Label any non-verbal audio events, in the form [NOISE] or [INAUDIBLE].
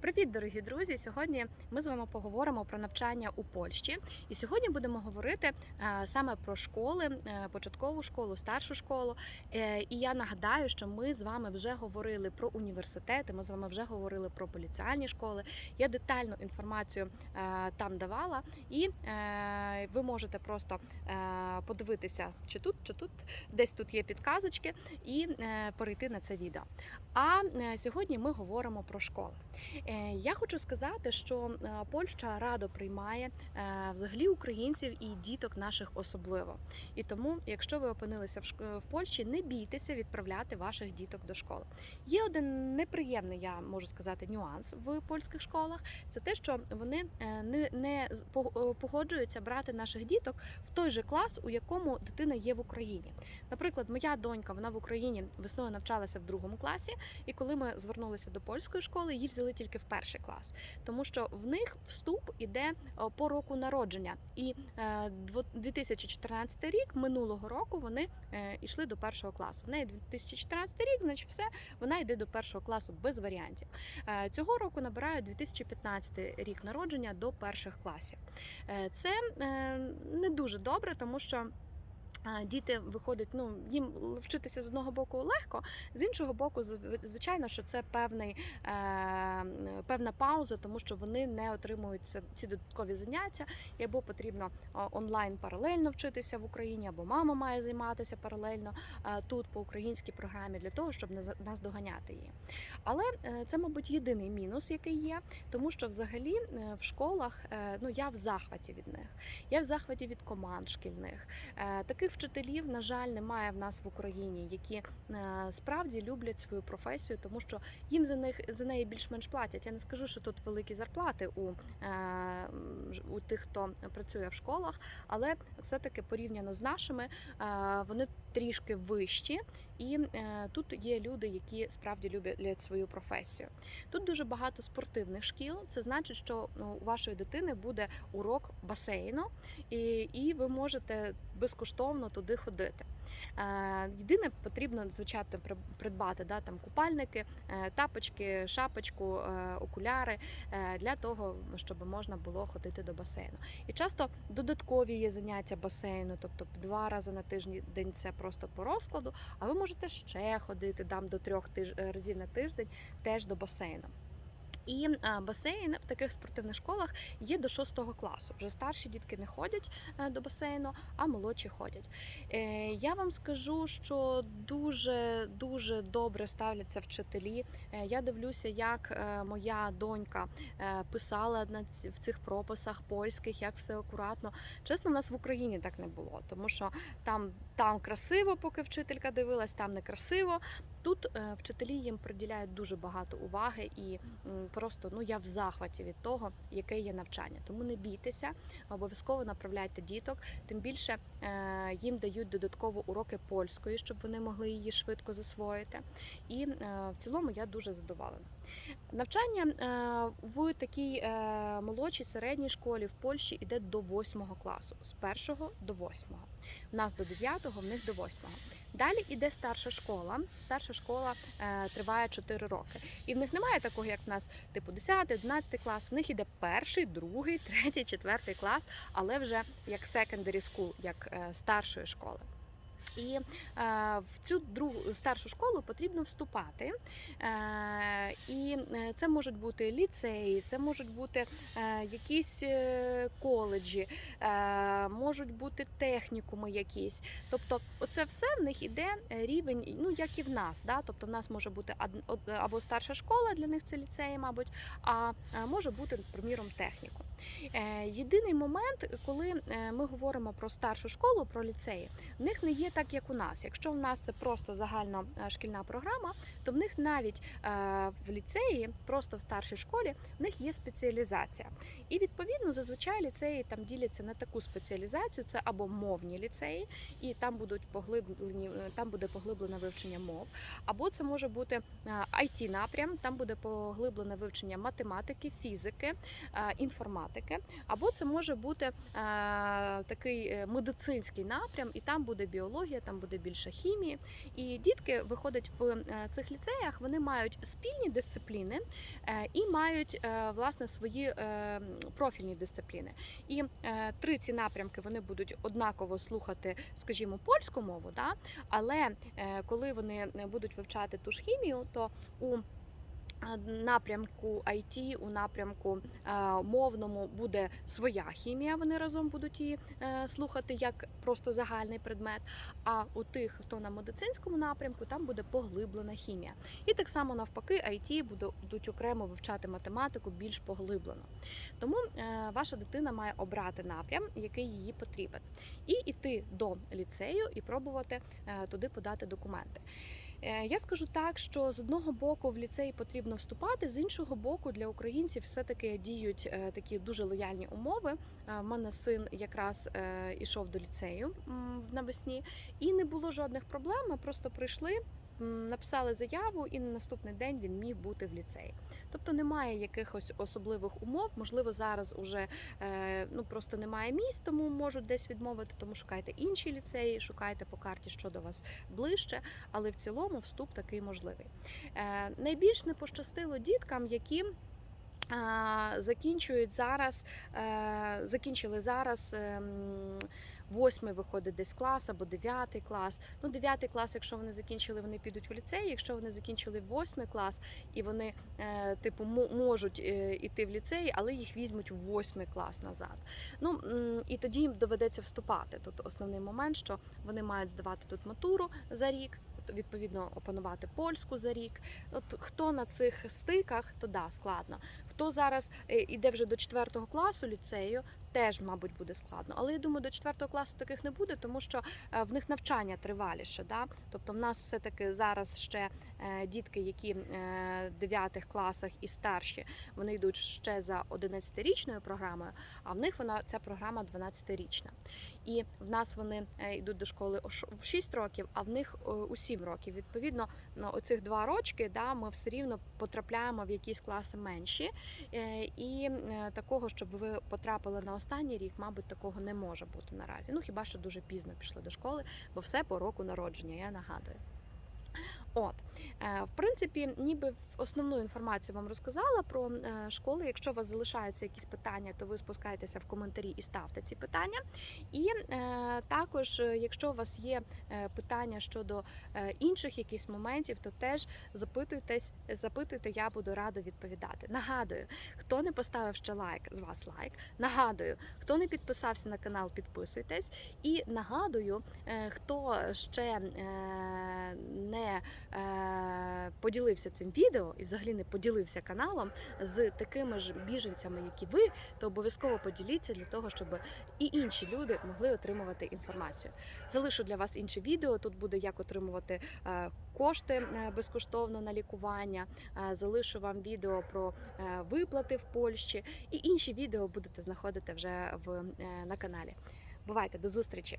Привіт, дорогі друзі! Сьогодні ми з вами поговоримо про навчання у Польщі. І сьогодні будемо говорити е, саме про школи, е, початкову школу, старшу школу. Е, І я нагадаю, що ми з вами вже говорили про університети. Ми з вами вже говорили про поліціальні школи. Я детальну інформацію там давала, і ви можете просто подивитися, чи тут, чи тут, десь тут є підказочки, і перейти на це відео. А сьогодні ми говоримо про школи. Е, Я хочу сказати, що е, Польща радо приймає е, взагалі українців і діток наших особливо. І тому, якщо ви опинилися в Польщі, не бійтеся відправляти ваших діток до школи. Є один неприємний, я можу сказати, нюанс в польських школах. Це те, що вони не, погоджуються брати наших діток в той же клас, у якому дитина є в Україні. Наприклад, моя донька вона в Україні весною навчалася в другому класі, і коли ми звернулися до польської школи, її взяли тільки в перший клас, тому що в них вступ іде по року народження. І е, дво- 2014 рік минулого року вони е, йшли до першого класу. В неї 2014 рік, значить, все вона йде до першого класу без варіантів. Е, Цього року набирають 2015 рік народження до перших класів. Е, Це е, не дуже добре, тому що. Діти виходять, ну їм вчитися з одного боку легко, з іншого боку, зв- звичайно, що це певний, е, певна пауза, тому що вони не отримують ці додаткові заняття, і або потрібно онлайн паралельно вчитися в Україні, або мама має займатися паралельно а, тут по українській програмі для того, щоб не за- наздоганяти її. Але е, це, мабуть, єдиний мінус, який є, тому що взагалі е, в школах е, ну я в захваті від них. Я в захваті від команд шкільних. Е, Таких вчителів, на жаль, немає в нас в Україні, які е, справді люблять свою професію, тому що їм за них за неї більш-менш платять. Я не скажу, що тут великі зарплати у, е, у тих, хто працює в школах, але все-таки порівняно з нашими, е, вони трішки вищі, і тут є люди, які справді люблять свою професію. Тут дуже багато спортивних шкіл. Це значить, що ну, у вашої дитини буде урок басейну, і, і ви можете безкоштовно туди ходити. Е, Єдине, потрібно звичайно при- придбати да, там купальники, е, тапочки, шапочку, е, окуляри для того, щоб можна було ходити до басейну. І часто додаткові є заняття басейну, тобто два рази на тиждень день це просто по розкладу. А ви можете ще ходити там до трьох разів на тиждень теж до басейну. І басейн в таких спортивних школах є до 6 класу. Вже старші дітки не ходять е, до басейну, а молодші ходять. Е, Я вам скажу, що дуже дуже добре ставляться вчителі. Е, Я дивлюся, як моя донька писала в цих прописах польських, як все акуратно. Чесно, у нас в Україні так не було, тому що там, там красиво, поки вчителька дивилась, там не красиво. Тут вчителі їм приділяють дуже багато уваги, і просто ну я в захваті від того, яке є навчання. Тому не бійтеся, обов'язково направляйте діток. Тим більше е, їм дають додатково уроки польської, щоб вони могли її швидко засвоїти. І е, в цілому я дуже задоволена. Навчання е, в такій молодшій середній школі в Польщі йде до 8 класу, з 1 до 8. У нас до 9, в них до 8. Далі йде старша школа. Старша школа е, триває 4 роки. І в них немає такого, як в нас, типу 10, 11 клас. В них іде перший, другий, [LAUGHS] третій, четвертий клас, але вже як secondary school, як е, старшої школи. І е, в цю другу старшу школу потрібно вступати. Е, і е, це можуть бути ліцеї, це можуть бути е, якісь е, коледжі, е, можуть бути технікуми якісь. Тобто, оце все в них іде е, рівень, ну як і в нас. Да? Тобто, в нас може бути або старша школа, для них це ліцеї, мабуть, а може бути, приміром, технікум. Е, Єдиний момент, коли ми говоримо про старшу школу, про ліцеї, в них не є так, як у нас. Якщо в нас це просто загальна е, шкільна програма, то в них навіть е, в ліцеї, просто в старшій школі, в них є спеціалізація. І відповідно зазвичай ліцеї там діляться на таку спеціалізацію: це або мовні ліцеї, і там будуть поглиблені, е, там буде поглиблене вивчення мов, або це може бути it напрям, там буде поглиблене вивчення математики, фізики, інформатики, або це може бути такий медицинський напрям, і там буде біологія. Біологія, там буде більше хімії. І дітки виходять в е, цих ліцеях, вони мають спільні дисципліни е, і мають е, власне свої профільні дисципліни. І три ці напрямки вони будуть однаково слухати, скажімо, польську мову, да? але коли вони будуть вивчати ту ж хімію, то у напрямку IT, у напрямку мовному буде своя хімія. Вони разом будуть її е, слухати як просто загальний предмет. А у тих, хто на медицинському напрямку, там буде поглиблена хімія. І так само навпаки, IT будуть окремо вивчати математику більш поглиблено. Тому е, ваша дитина має обрати напрям, який їй потрібен, і йти до ліцею і пробувати е, туди подати документи. Е, Я скажу так, що з одного боку в ліцей потрібно вступати, з іншого боку, для українців все-таки діють е, такі дуже лояльні умови. У В мене син якраз е, ішов до ліцею навесні, і не було жодних проблем. Ми просто прийшли. Написали заяву, і на наступний день він міг бути в ліцеї. Тобто немає якихось особливих умов. Можливо, зараз уже е, ну просто немає місць, тому можуть десь відмовити. Тому шукайте інші ліцеї, шукайте по карті, що до вас ближче але в цілому вступ такий можливий. Е, найбільш не пощастило діткам, які. Закінчують зараз, е, закінчили зараз ем, восьмий виходить десь клас або дев'ятий клас. Ну, дев'ятий клас, якщо вони закінчили, вони підуть в ліцей. Якщо вони закінчили восьмий клас і вони, е, типу, мо- можуть е, іти в ліцей, але їх візьмуть в восьмий клас назад. Ну і тоді їм доведеться вступати. Тут основний момент, що вони мають здавати тут матуру за рік, відповідно опанувати польську за рік. От хто на цих стиках, то да, складно. Хто зараз е, іде вже до 4 класу ліцею, теж, мабуть, буде складно. Але я думаю, до 4 класу таких не буде, тому що е, в них навчання триваліше. Да? Тобто, в нас все-таки зараз ще е, дітки, які е, 9 класах і старші, вони йдуть ще за 11-річною програмою, а в них вона ця програма 12-річна. І в нас вони йдуть до школи в 6 років, а в них у 7 років. Відповідно, оцих два рочки да, ми все рівно потрапляємо в якісь класи менші. Е, І е, такого, щоб ви потрапили на останній рік, мабуть, такого не може бути наразі. Ну хіба що дуже пізно пішли до школи, бо все по року народження, я нагадую. От, в принципі, ніби основну інформацію вам розказала про е, школи. Якщо у вас залишаються якісь питання, то ви спускайтеся в коментарі і ставте ці питання. І е, також, е, якщо у вас є е, питання щодо е, інших якихось моментів, то теж запитуйтесь, запитуйте, я буду рада відповідати. Нагадую, хто не поставив ще лайк, з вас лайк. Нагадую, хто не підписався на канал, підписуйтесь. І нагадую, е, хто ще е, не е, поділився цим відео і взагалі не поділився каналом з такими ж біженцями, як і ви, то обов'язково поділіться для того, щоб і інші люди могли отримувати інформацію. Залишу для вас інше відео. Тут буде як отримувати е, кошти е, безкоштовно на лікування. Е, Залишу вам відео про виплати в Польщі, і інші відео будете знаходити вже в на каналі. Бувайте до зустрічі!